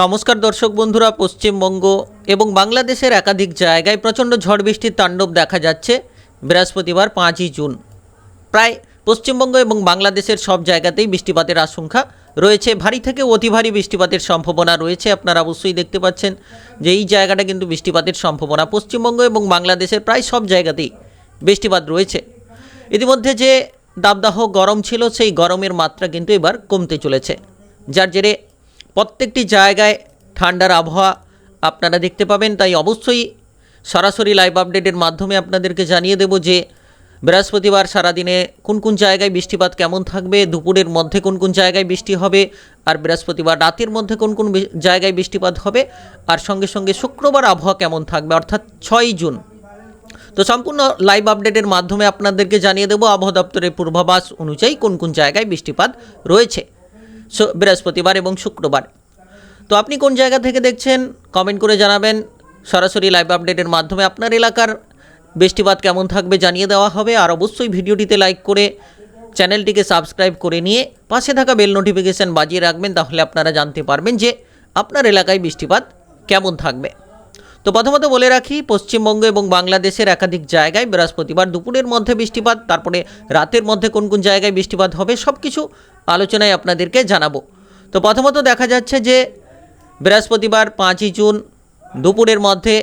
নমস্কার দর্শক বন্ধুরা, পশ্চিমবঙ্গ এবং বাংলাদেশের একাধিক জায়গায় প্রচণ্ড ঝড় বৃষ্টির তাণ্ডব দেখা যাচ্ছে বৃহস্পতিবার পাঁচই জুন। প্রায় পশ্চিমবঙ্গ এবং বাংলাদেশের সব জায়গাতেই বৃষ্টিপাতের আশঙ্কা রয়েছে। ভারী থেকে অতি ভারী বৃষ্টিপাতের সম্ভাবনা রয়েছে। আপনারা অবশ্যই দেখতে পাচ্ছেন যে এই জায়গাটা কিন্তু বৃষ্টিপাতের সম্ভাবনা। পশ্চিমবঙ্গ এবং বাংলাদেশের প্রায় সব জায়গাতেই বৃষ্টিপাত রয়েছে। ইতিমধ্যে যে দাবদাহ গরম ছিল, সেই গরমের মাত্রা কিন্তু এবার কমতে চলেছে। যার জেরে প্রত্যেকটি জায়গায় ঠান্ডার আবহাওয়া আপনারা দেখতে পাবেন, তাই অবশ্যই সরাসরি লাইভ আপডেটের মাধ্যমে আপনাদেরকে জানিয়ে দেব যে বৃহস্পতিবার সারাদিনে কোন কোন জায়গায় বৃষ্টিপাত কেমন থাকবে, দুপুরের মধ্যে কোন কোন জায়গায় বৃষ্টি হবে, আর বৃহস্পতিবার রাতের মধ্যে কোন কোন জায়গায় বৃষ্টিপাত হবে, আর সঙ্গে সঙ্গে শুক্রবার আবহাওয়া কেমন থাকবে, অর্থাৎ ছয়ই জুন। তো সম্পূর্ণ লাইভ আপডেটের মাধ্যমে আপনাদেরকে জানিয়ে দেবো আবহাওয়া দপ্তরের পূর্বাভাস অনুযায়ী কোন কোন জায়গায় বৃষ্টিপাত রয়েছে। বৃহস্পতিবার এবং শুক্রবার। তো আপনি কোন জায়গা থেকে দেখছেন কমেন্ট করে জানাবেন। সরাসরি লাইভ আপডেটের মাধ্যমে আপনার এলাকার বৃষ্টিপাত কেমন থাকবে জানিয়ে দেওয়া হবে। আর অবশ্যই ভিডিওটিতে লাইক করে চ্যানেলটিকে সাবস্ক্রাইব করে নিয়ে পাশে থাকা বেল নোটিফিকেশান বাজিয়ে রাখবেন, তাহলে আপনারা জানতে পারবেন যে আপনার এলাকায় বৃষ্টিপাত কেমন থাকবে। তো প্রথমত বলে রাখি, পশ্চিমবঙ্গ এবং বাংলাদেশের একাধিক জায়গায় বৃহস্পতিবার দুপুরের মধ্যে বৃষ্টিপাত, তারপরে রাতের মধ্যে কোন কোন জায়গায় বৃষ্টিপাত হবে সব কিছু আলোচনায় আপনাদেরকে জানাব। তো প্রথমত দেখা যাচ্ছে যে বৃহস্পতিবার পাঁচই জুন দুপুরের মধ্যে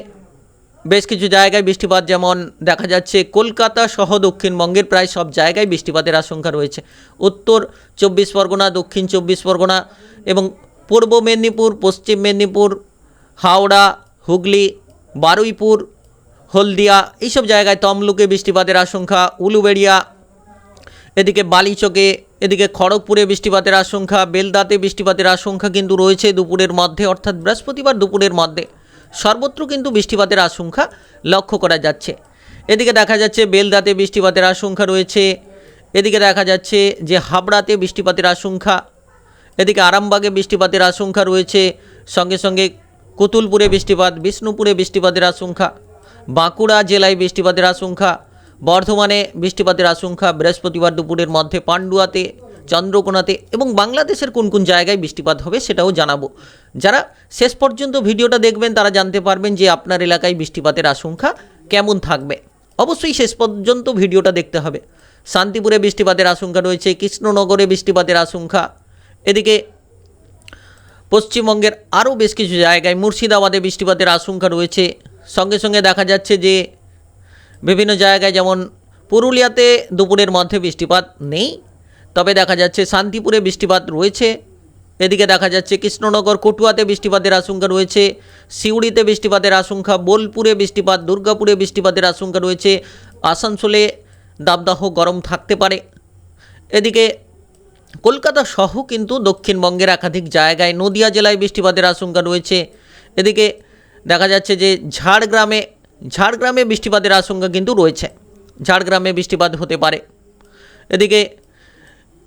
বেশ কিছু জায়গায় বৃষ্টিপাত, যেমন দেখা যাচ্ছে কলকাতা সহ দক্ষিণবঙ্গের প্রায় সব জায়গায় বৃষ্টিপাতের আশঙ্কা রয়েছে। উত্তর চব্বিশ পরগনা, দক্ষিণ চব্বিশ পরগনা এবং পূর্ব মেদিনীপুর, পশ্চিম মেদিনীপুর, হাওড়া হুগলি, বারুইপুর, হলদিয়া, এইসব জায়গায় তমলুকে বৃষ্টিপাতের আশঙ্কা, উলুবেড়িয়া, এদিকে বালিচকে, এদিকে খড়গপুরে বৃষ্টিপাতের আশঙ্কা, বেলদাতে বৃষ্টিপাতের আশঙ্কা কিন্তু রয়েছে দুপুরের মধ্যে, অর্থাৎ বৃহস্পতিবার দুপুরের মধ্যে। সর্বত্র কিন্তু বৃষ্টিপাতের আশঙ্কা লক্ষ্য করা যাচ্ছে। এদিকে দেখা যাচ্ছে বেলদাতে বৃষ্টিপাতের আশঙ্কা রয়েছে, এদিকে দেখা যাচ্ছে যে হাবড়াতে বৃষ্টিপাতের আশঙ্কা, এদিকে আরামবাগে বৃষ্টিপাতের আশঙ্কা রয়েছে, সঙ্গে সঙ্গে কুতুলপুরে বৃষ্টিপাত, বিষ্ণুপুরে বৃষ্টিপাতের আশঙ্কা, বাঁকুড়া জেলায় বৃষ্টিপাতের আশঙ্কা, বর্ধমানে বৃষ্টিপাতের আশঙ্কা, বৃহস্পতিবার দুপুরের মধ্যে পান্ডুয়াতে, চন্দ্রকোনাতে এবং বাংলাদেশের কোন কোন জায়গায় বৃষ্টিপাত হবে সেটাও জানাব। যারা শেষ পর্যন্ত ভিডিওটা দেখবেন তারা জানতে পারবেন যে আপনার এলাকায় বৃষ্টিপাতের আশঙ্কা কেমন থাকবে। অবশ্যই শেষ পর্যন্ত ভিডিওটা দেখতে হবে। শান্তিপুরে বৃষ্টিপাতের আশঙ্কা রয়েছে, কৃষ্ণনগরে বৃষ্টিপাতের আশঙ্কা, এদিকে পশ্চিমবঙ্গের আরও বেশ কিছু জায়গায় মুর্শিদাবাদে বৃষ্টিপাতের আশঙ্কা রয়েছে। সঙ্গে সঙ্গে দেখা যাচ্ছে যে বিভিন্ন জায়গায় যেমন পুরুলিয়াতে দুপুরের মধ্যে বৃষ্টিপাত নেই, তবে দেখা যাচ্ছে শান্তিপুরে বৃষ্টিপাত রয়েছে। এদিকে দেখা যাচ্ছে কৃষ্ণনগর, কটুয়াতে বৃষ্টিপাতের আশঙ্কা রয়েছে, সিউড়িতে বৃষ্টিপাতের আশঙ্কা, বোলপুরে বৃষ্টিপাত, দুর্গাপুরে বৃষ্টিপাতের আশঙ্কা রয়েছে। আসানসোলে দাবদাহ গরম থাকতে পারে। এদিকে কলকাতা সহ কিন্তু দক্ষিণবঙ্গের একাধিক জায়গায় নদিয়া জেলায় বৃষ্টিপাতের আশঙ্কা রয়েছে। এদিকে দেখা যাচ্ছে যে ঝাড়গ্রামে ঝাড়গ্রামে বৃষ্টিপাতের আশঙ্কা কিন্তু রয়েছে। ঝাড়গ্রামে বৃষ্টিপাত হতে পারে। এদিকে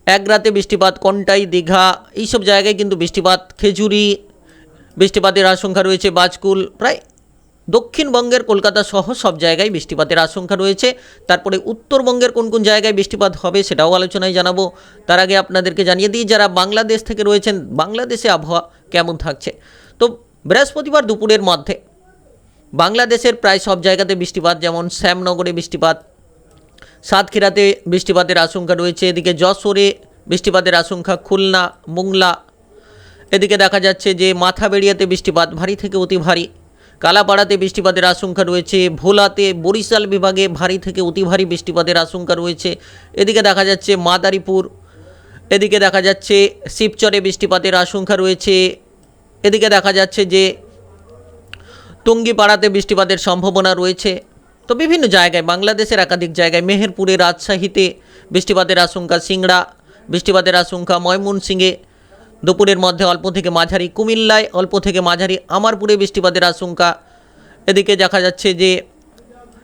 এক রাতে বৃষ্টিপাত কন্টাই দীঘা, এইসব জায়গায় কিন্তু বৃষ্টিপাত খেজুরি, বৃষ্টিপাতের আশঙ্কা রয়েছে বাজকুল, প্রায় দক্ষিণবঙ্গের কলকাতা সহ সব জায়গায় বৃষ্টিপাতের আশঙ্কা রয়েছে। তারপরে উত্তরবঙ্গের কোন কোন জায়গায় বৃষ্টিপাত হবে সেটাও আলোচনায় জানাব। তার আগে আপনাদেরকে জানিয়ে দিই, যারা বাংলাদেশ থেকে রয়েছেন, বাংলাদেশে আবহাওয়া কেমন থাকছে? তো বৃহস্পতিবার দুপুরের মধ্যে বাংলাদেশের প্রায় সব জায়গাতে বৃষ্টিপাত, যেমন শ্যামনগরে বৃষ্টিপাত, সাতক্ষীরাতে বৃষ্টিপাতের আশঙ্কা রয়েছে, এদিকে যশোরে বৃষ্টিপাতের আশঙ্কা, খুলনা, মোংলা, এদিকে দেখা যাচ্ছে যে মাথা বেড়িয়াতে বৃষ্টিপাত, ভারী থেকে অতি ভারী। কালাপাড়াতে বৃষ্টিপাতের আশঙ্কা রয়েছে, ভোলাতে, বরিশাল বিভাগে ভারী থেকে অতি ভারী বৃষ্টিপাতের আশঙ্কা রয়েছে। এদিকে দেখা যাচ্ছে মাদারীপুর, এদিকে দেখা যাচ্ছে শিবচরে বৃষ্টিপাতের আশঙ্কা রয়েছে। এদিকে দেখা যাচ্ছে যে টুঙ্গিপাড়াতে বৃষ্টিপাতের সম্ভাবনা রয়েছে। তো বিভিন্ন জায়গায়, বাংলাদেশের একাধিক জায়গায়, মেহেরপুরে, রাজশাহীতে বৃষ্টিপাতের আশঙ্কা, সিংড়া বৃষ্টিপাতের আশঙ্কা, ময়মনসিংহে দুপুরের মধ্যে অল্প থেকে মাঝারি কুমিল্লায়, অল্প থেকে মাঝারি আমারপুরে বৃষ্টিপাতের আশঙ্কা। এদিকে দেখা যাচ্ছে যে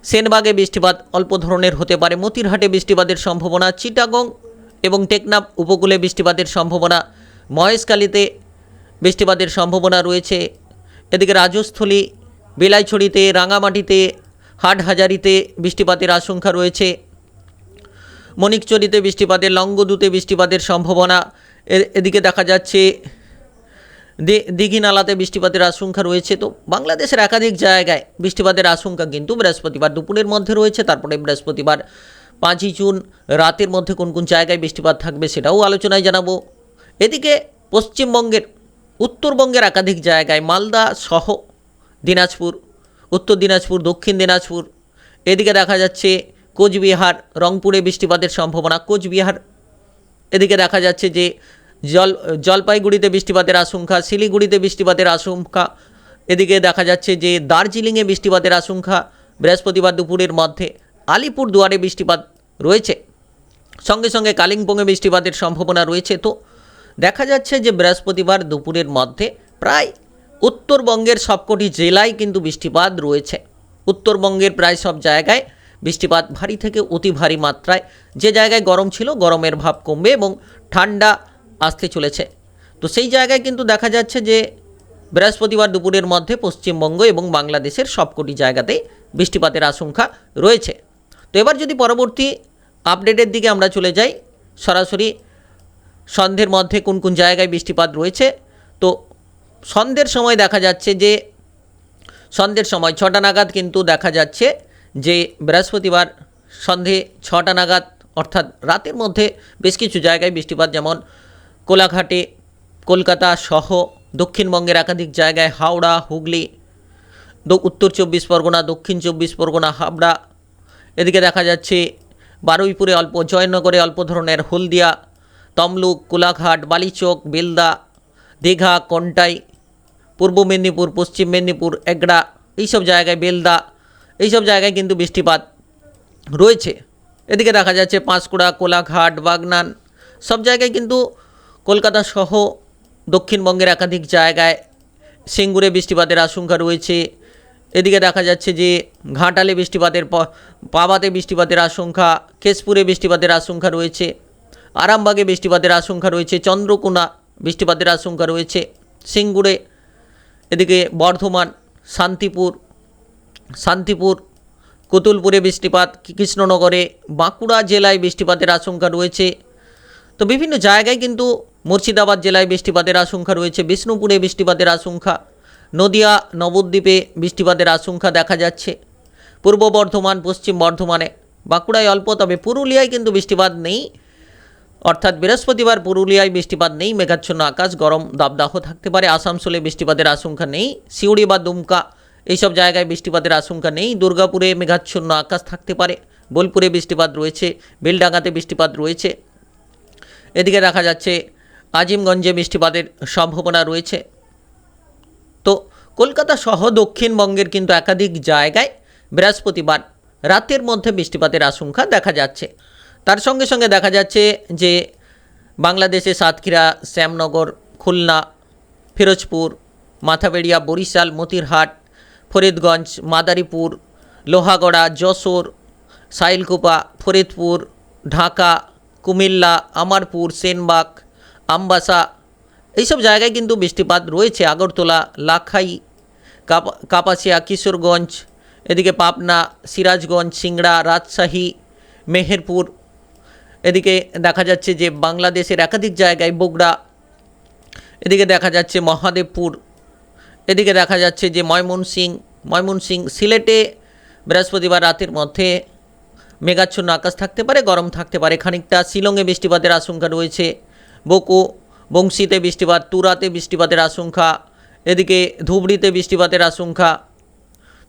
সেনবাগে বৃষ্টিপাত অল্প ধরনের হতে পারে। মতিরহাটে বৃষ্টিপাতের সম্ভাবনা, চিটাগং এবং টেকনাফ উপকূলে বৃষ্টিপাতের সম্ভাবনা, মহেশখালীতে বৃষ্টিপাতের সম্ভাবনা রয়েছে। এদিকে রাজস্থলী, বিলাইছড়িতে, রাঙামাটিতে, হাটহাজারিতে বৃষ্টিপাতের আশঙ্কা রয়েছে। মণিকচরিতে বৃষ্টিপাতের লঙ্গদুতে বৃষ্টিপাতের সম্ভাবনা এদিকে দেখা যাচ্ছে দিঘি নালাতে বৃষ্টিপাতের আশঙ্কা রয়েছে। তো বাংলাদেশের একাধিক জায়গায় বৃষ্টিপাতের আশঙ্কা কিন্তু বৃহস্পতিবার দুপুরের মধ্যে রয়েছে। তারপরে বৃহস্পতিবার পাঁচই জুন রাতের মধ্যে কোন কোন জায়গায় বৃষ্টিপাত থাকবে সেটাও আলোচনায় জানাব। এদিকে পশ্চিমবঙ্গের, উত্তরবঙ্গের একাধিক জায়গায় মালদা সহ দিনাজপুর, উত্তর দিনাজপুর, দক্ষিণ দিনাজপুর, এদিকে দেখা যাচ্ছে কোচবিহার, রংপুরে বৃষ্টিপাতের সম্ভাবনা। কোচবিহার এদিকে দেখা যাচ্ছে যে জল, জলপাইগুড়িতে বৃষ্টিপাতের আশঙ্কা, শিলিগুড়িতে বৃষ্টিপাতের আশঙ্কা। এদিকে দেখা যাচ্ছে যে দার্জিলিংয়ে বৃষ্টিপাতের আশঙ্কা বৃহস্পতিবার দুপুরের মধ্যে। আলিপুর দুয়ারে বৃষ্টিপাত রয়েছে। সঙ্গে সঙ্গে কালিম্পংয়ে বৃষ্টিপাতের সম্ভাবনা রয়েছে। তো দেখা যাচ্ছে যে বৃহস্পতিবার দুপুরের মধ্যে প্রায় উত্তরবঙ্গের সবকটি জেলায় কিন্তু বৃষ্টিপাত রয়েছে। উত্তরবঙ্গের প্রায় সব জায়গায় বৃষ্টিপাত ভারী থেকে অতি ভারী মাত্রায়। যে জায়গায় গরম ছিল, গরমের ভাব কমবে এবং ঠান্ডা আসতে চলেছে। তো সেই জায়গায় কিন্তু দেখা যাচ্ছে যে, বৃহস্পতিবার দুপুরের মধ্যে পশ্চিমবঙ্গ এবং বাংলাদেশের সবকটি জায়গাতেই বৃষ্টিপাতের আশঙ্কা রয়েছে। তো এবার যদি পরবর্তী আপডেটের দিকে আমরা চলে যাই, সরাসরি সন্ধ্যের মধ্যে কোন কোন জায়গায় বৃষ্টিপাত রয়েছে? তো সন্ধ্যের সময় দেখা যাচ্ছে যে, সন্ধ্যের সময় ছটা নাগাদ কিন্তু দেখা যাচ্ছে যে বৃহস্পতিবার সন্ধে ছটা নাগাদ, অর্থাৎ রাতের মধ্যে বেশ কিছু জায়গায় বৃষ্টিপাত, যেমন কোলাঘাটে, কলকাতা সহ দক্ষিণবঙ্গের একাধিক জায়গায় হাওড়া, হুগলি উত্তর চব্বিশ পরগনা, দক্ষিণ চব্বিশ পরগনা, হাবড়া। এদিকে দেখা যাচ্ছে বারুইপুরে অল্প, জয়নগরে অল্প ধরনের হলদিয়া, তমলুক, কোলাঘাট, বালিচক, বেলদা, দীঘা, কন্টাই, পূর্ব মেদিনীপুর, পশ্চিম মেদিনীপুর, এগড়া, এইসব জায়গায় বেলদা এইসব জায়গায় কিন্তু বৃষ্টিপাত রয়েছে। এদিকে দেখা যাচ্ছে পাঁশকুড়া, কোলাঘাট, বাগনান সব জায়গায় কিন্তু কলকাতা সহ দক্ষিণবঙ্গের একাধিক জায়গায় সিঙ্গুরে বৃষ্টিপাতের আশঙ্কা রয়েছে। এদিকে দেখা যাচ্ছে যে ঘাটালে বৃষ্টিপাতের পাবাতে বৃষ্টিপাতের আশঙ্কা, কেশপুরে বৃষ্টিপাতের আশঙ্কা রয়েছে, আরামবাগে বৃষ্টিপাতের আশঙ্কা রয়েছে, চন্দ্রকোনা বৃষ্টিপাতের আশঙ্কা রয়েছে, সিঙ্গুরে, এদিকে বর্ধমান, শান্তিপুর শান্তিপুর, কুতুলপুরে বৃষ্টিপাত, কৃষ্ণনগরে, বাঁকুড়া জেলায় বৃষ্টিপাতের আশঙ্কা রয়েছে। তো বিভিন্ন জায়গায় কিন্তু মুর্শিদাবাদ জেলায় বৃষ্টিপাতের আশঙ্কা রয়েছে, বিষ্ণুপুরে বৃষ্টিপাতের আশঙ্কা, নদিয়া, নবদ্বীপে বৃষ্টিপাতের আশঙ্কা দেখা যাচ্ছে। পূর্ব বর্ধমান, পশ্চিম বর্ধমানে, বাঁকুড়ায় অল্প, তবে পুরুলিয়ায় কিন্তু বৃষ্টিপাত নেই। অর্থাৎ বৃহস্পতিবার পুরুলিয়ায় বৃষ্টিপাত নেই, মেঘাচ্ছন্ন আকাশ, গরম, দাবদাহ থাকতে পারে। আসানসোলে বৃষ্টিপাতের আশঙ্কা নেই। সিউড়ি বা দুমকা এইসব জায়গায় বৃষ্টিপাতের আশঙ্কা নেই। দুর্গাপুরে মেঘাচ্ছন্ন আকাশ থাকতে পারে। বোলপুরে বৃষ্টিপাত রয়েছে। বেলডাঙ্গাতে বৃষ্টিপাত রয়েছে। এদিকে দেখা যাচ্ছে, আজিমগঞ্জে বৃষ্টিপাতের সম্ভাবনা রয়েছে। তো কলকাতা সহ দক্ষিণবঙ্গের কিন্তু একাধিক জায়গায় বৃহস্পতিবার রাতের মধ্যে বৃষ্টিপাতের আশঙ্কা দেখা যাচ্ছে। তার সঙ্গে সঙ্গে দেখা যাচ্ছে যে বাংলাদেশে সাতক্ষীরা, শ্যামনগর, খুলনা, ফিরোজপুর, মাথাবেড়িয়া, বরিশাল, মতিরহাট ফরিদগঞ্জ, মাদারীপুর, লোহাগড়া, যশোর, সাইলকুপা, ফরিদপুর, ঢাকা, কুমিল্লা, আমারপুর, সেনবাগ, আমবাসা এইসব জায়গায় কিন্তু বৃষ্টিপাত রয়েছে। আগরতলা, লাখাই, কাপা, কাপাসিয়া, কিশোরগঞ্জ, এদিকে পাবনা, সিরাজগঞ্জ, সিংড়া, রাজশাহী, মেহেরপুর, এদিকে দেখা যাচ্ছে যে বাংলাদেশের একাধিক জায়গায় বগুড়া, এদিকে দেখা যাচ্ছে মহাদেবপুর এদিকে দেখা যাচ্ছে যে ময়মনসিং ময়মনসিং সিলেটে বৃহস্পতিবার রাতের মধ্যে মেঘাচ্ছন্ন আকাশ থাকতে পারে, গরম থাকতে পারে খানিকটা। শিলংয়ে বৃষ্টিপাতের আশঙ্কা রয়েছে, বকো, বংশীতে বৃষ্টিপাত, তুরাতে বৃষ্টিপাতের আশঙ্কা, এদিকে ধুবড়িতে বৃষ্টিপাতের আশঙ্কা।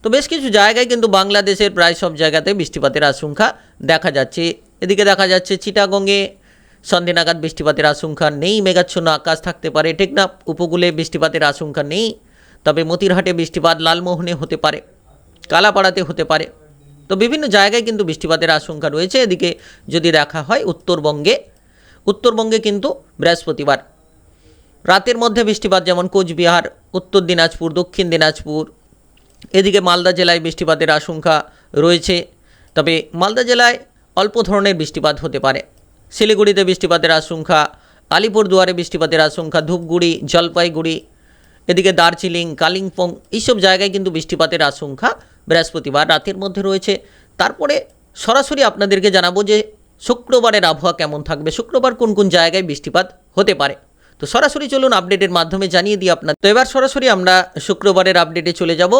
তো বেশ কিছু জায়গায় কিন্তু বাংলাদেশের প্রায় সব জায়গাতে বৃষ্টিপাতের আশঙ্কা দেখা যাচ্ছে। এদিকে দেখা যাচ্ছে চিটাগঙ্গে সন্ধে নাগাদ বৃষ্টিপাতের আশঙ্কা নেই, মেঘাচ্ছন্ন আকাশ থাকতে পারে, টেকনাফ উপকূলে বৃষ্টিপাতের আশঙ্কা নেই। তবে মতিরহাটে বৃষ্টিপাত লালমোহনে হতে পারে, কালাপাড়াতে হতে পারে। তো বিভিন্ন জায়গায় কিন্তু বৃষ্টিপাতের আশঙ্কা রয়েছে। এদিকে যদি দেখা হয়, উত্তরবঙ্গে উত্তরবঙ্গে কিন্তু বৃহস্পতিবার। রাতের মধ্যে বৃষ্টিপাত যেমন কোচবিহার, উত্তর দিনাজপুর, দক্ষিণ দিনাজপুর, এদিকে মালদা জেলায় বৃষ্টিপাতের আশঙ্কা রয়েছে। তবে মালদা জেলায় অল্প ধরনের বৃষ্টিপাত হতে পারে। শিলিগুড়িতে বৃষ্টিপাতের আশঙ্কা, আলিপুরদুয়ারে বৃষ্টিপাতের আশঙ্কা, ধূপগুড়ি, জলপাইগুড়ি এদিকে দার্জিলিং, কালিম্পং এইসব জায়গায় কিন্তু বৃষ্টিপাতের আশঙ্কা বৃহস্পতিবার রাতের মধ্যে রয়েছে। তারপরে সরাসরি আপনাদেরকে জানাব যে শুক্রবারের আবহাওয়া কেমন থাকবে? শুক্রবার কোন কোন জায়গায় বৃষ্টিপাত হতে পারে? তো সরাসরি চলুন আপডেটের মাধ্যমে জানিয়ে দিই আপনার তো এবার সরাসরি আমরা শুক্রবারের আপডেটে চলে যাব।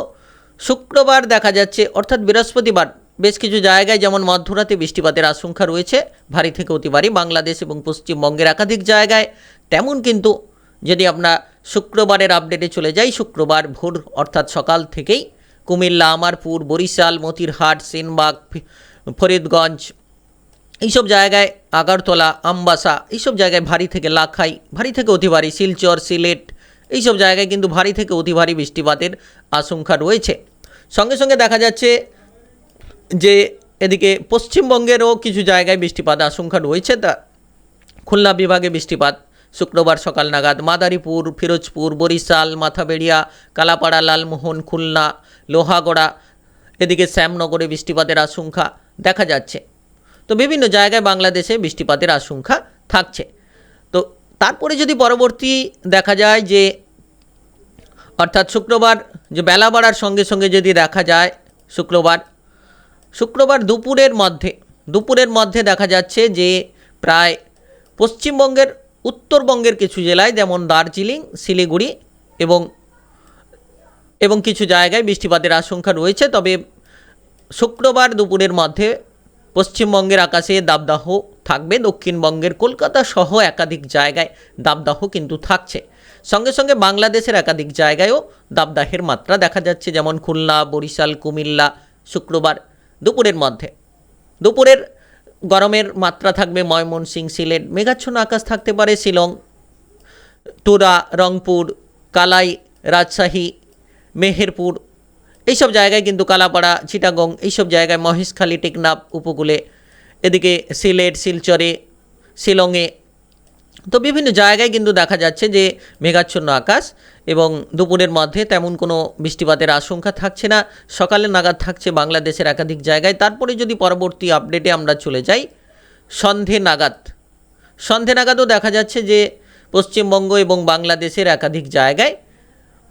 শুক্রবার দেখা যাচ্ছে, অর্থাৎ বৃহস্পতিবার বেশ কিছু জায়গায় যেমন মধ্যরাতে বৃষ্টিপাতের আশঙ্কা রয়েছে, ভারী থেকে অতি ভারী বাংলাদেশ এবং পশ্চিমবঙ্গের একাধিক জায়গায়, তেমন কিন্তু যদি আমরা শুক্রবারের আপডেটে চলে যাই। শুক্রবার ভোর, অর্থাৎ সকাল থেকেই কুমিল্লা, আমারপুর, বরিশাল, মতিরহাট, সেনবাগ, ফরিদগঞ্জ এইসব জায়গায় আগারতলা, আমবাসা এইসব জায়গায় ভারী থেকে লাখাই, ভারী থেকে অতি ভারী শিলচর, সিলেট এইসব জায়গায় কিন্তু ভারী থেকে অতি ভারী বৃষ্টিপাতের আশঙ্কা রয়েছে। সঙ্গে সঙ্গে দেখা যাচ্ছে যে এদিকে পশ্চিমবঙ্গেরও কিছু জায়গায় বৃষ্টিপাত আশঙ্কা রয়েছে। তা খুলনা বিভাগে বৃষ্টিপাত শুক্রবার সকাল নাগাদ মাদারীপুর, ফিরোজপুর, বরিশাল, মাথাবেড়িয়া, কালাপাড়া, লালমোহন, খুলনা, লোহাগড়া, এদিকে শ্যামনগরে বৃষ্টিপাতের আশঙ্কা দেখা যাচ্ছে। তো বিভিন্ন জায়গায় বাংলাদেশে বৃষ্টিপাতের আশঙ্কা থাকছে। তো তারপরে যদি পরবর্তী দেখা যায় যে, অর্থাৎ শুক্রবার, যে বেলা বাড়ার সঙ্গে সঙ্গে যদি দেখা যায় শুক্রবার শুক্রবার দুপুরের মধ্যে দুপুরের মধ্যে দেখা যাচ্ছে যে প্রায় পশ্চিমবঙ্গের উত্তরবঙ্গের কিছু জেলায়, যেমন দার্জিলিং, শিলিগুড়ি এবং এবং কিছু জায়গায় বৃষ্টিপাতের আশঙ্কা রয়েছে। তবে শুক্রবার দুপুরের মধ্যে পশ্চিমবঙ্গের আকাশে দাবদাহ থাকবে। দক্ষিণবঙ্গের কলকাতা সহ একাধিক জায়গায় দাবদাহ কিন্তু থাকছে। সঙ্গে সঙ্গে বাংলাদেশের একাধিক জায়গায়ও দাবদাহের মাত্রা দেখা যাচ্ছে, যেমন খুলনা, বরিশাল, কুমিল্লা শুক্রবার দুপুরের মধ্যে। দুপুরের গরমের মাত্রা থাকবে ময়মনসিং, সিলেট। মেঘাচ্ছন্ন আকাশ থাকতে পারে শিলং, তুরা, রংপুর, কালাই, রাজশাহী, মেহেরপুর। এইসব জায়গায় কিন্তু কালাপাড়া, চিটাগং, এইসব জায়গায় মহেশখালী, টেকনাফ উপকূলে। এদিকে সিলেট, শিলচরে, শিলংয়ে তো বিভিন্ন জায়গায় কিন্তু দেখা যাচ্ছে যে মেঘাচ্ছন্ন আকাশ এবং দুপুরের মধ্যে তেমন কোনো বৃষ্টিপাতের আশঙ্কা থাকছে না। সকালে নাগাদ থাকছে বাংলাদেশের একাধিক জায়গায়। তারপরে যদি পরবর্তী আপডেটে আমরা চলে যাই, সন্ধে নাগাদ। সন্ধে নাগাদও দেখা যাচ্ছে যে পশ্চিমবঙ্গ এবং বাংলাদেশের একাধিক জায়গায়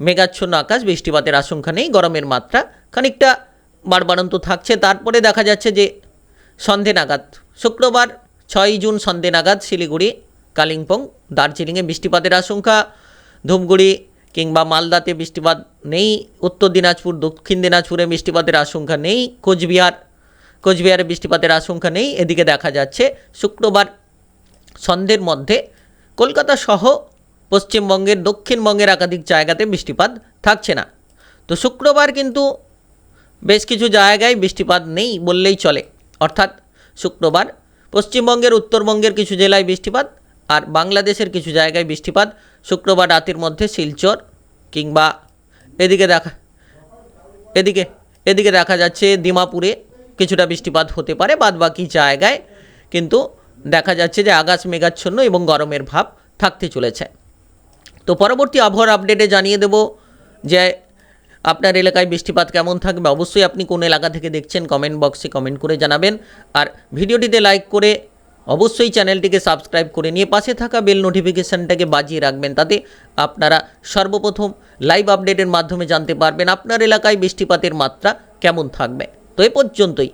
মেঘাচ্ছন্ন আকাশ, বৃষ্টিপাতের আশঙ্কা নেই, গরমের মাত্রা খানিকটা বাড়বাড়ন্ত থাকছে। তারপরে দেখা যাচ্ছে যে সন্ধে নাগাদ, শুক্রবার, ছয়ই জুন সন্ধে নাগাদ শিলিগুড়ি কালিম্পং, দার্জিলিংয়ে বৃষ্টিপাতের আশঙ্কা। ধূপগুড়ি কিংবা মালদাতে বৃষ্টিপাত নেই। উত্তর দিনাজপুর, দক্ষিণ দিনাজপুরে বৃষ্টিপাতের আশঙ্কা নেই। কোচবিহার, কোচবিহারে বৃষ্টিপাতের আশঙ্কা নেই। এদিকে দেখা যাচ্ছে শুক্রবার সন্ধ্যের মধ্যে কলকাতা সহ পশ্চিমবঙ্গের, দক্ষিণবঙ্গের একাধিক জায়গাতে বৃষ্টিপাত থাকছে না। তো শুক্রবার কিন্তু বেশ কিছু জায়গায় বৃষ্টিপাত নেই বললেই চলে। অর্থাৎ শুক্রবার পশ্চিমবঙ্গের, উত্তরবঙ্গের কিছু জেলায় বৃষ্টিপাত আর বাংলাদেশের কিছু জায়গায় বৃষ্টিপাত, শুক্রবার রাতের মধ্যে শিলচর কিংবা এদিকে দেখা, এদিকে এদিকে দেখা যাচ্ছে দিমাপুরে কিছুটা বৃষ্টিপাত হতে পারে বাদ বাকি জায়গায় কিন্তু দেখা যাচ্ছে যে আকাশ মেঘাচ্ছন্ন এবং গরমের ভাব থাকতে চলেছে। তো পরবর্তী আবহাওয়ার আপডেটে জানিয়ে দেব যে আপনার এলাকায় বৃষ্টিপাত কেমন থাকবে। অবশ্যই আপনি কোন এলাকা থেকে দেখছেন, কমেন্ট বক্সে কমেন্ট করে জানাবেন। আর ভিডিওটিতে লাইক করে অবশ্যই চ্যানেলটিকে সাবস্ক্রাইব করে নিয়ে পাশে থাকা বেল নোটিফিকেশানটাকে বাজিয়ে রাখবেন, তাতে আপনারা সর্বপ্রথম লাইভ আপডেটের মাধ্যমে জানতে পারবেন আপনার এলাকায় বৃষ্টিপাতের মাত্রা কেমন থাকবে। তো এ পর্যন্তই।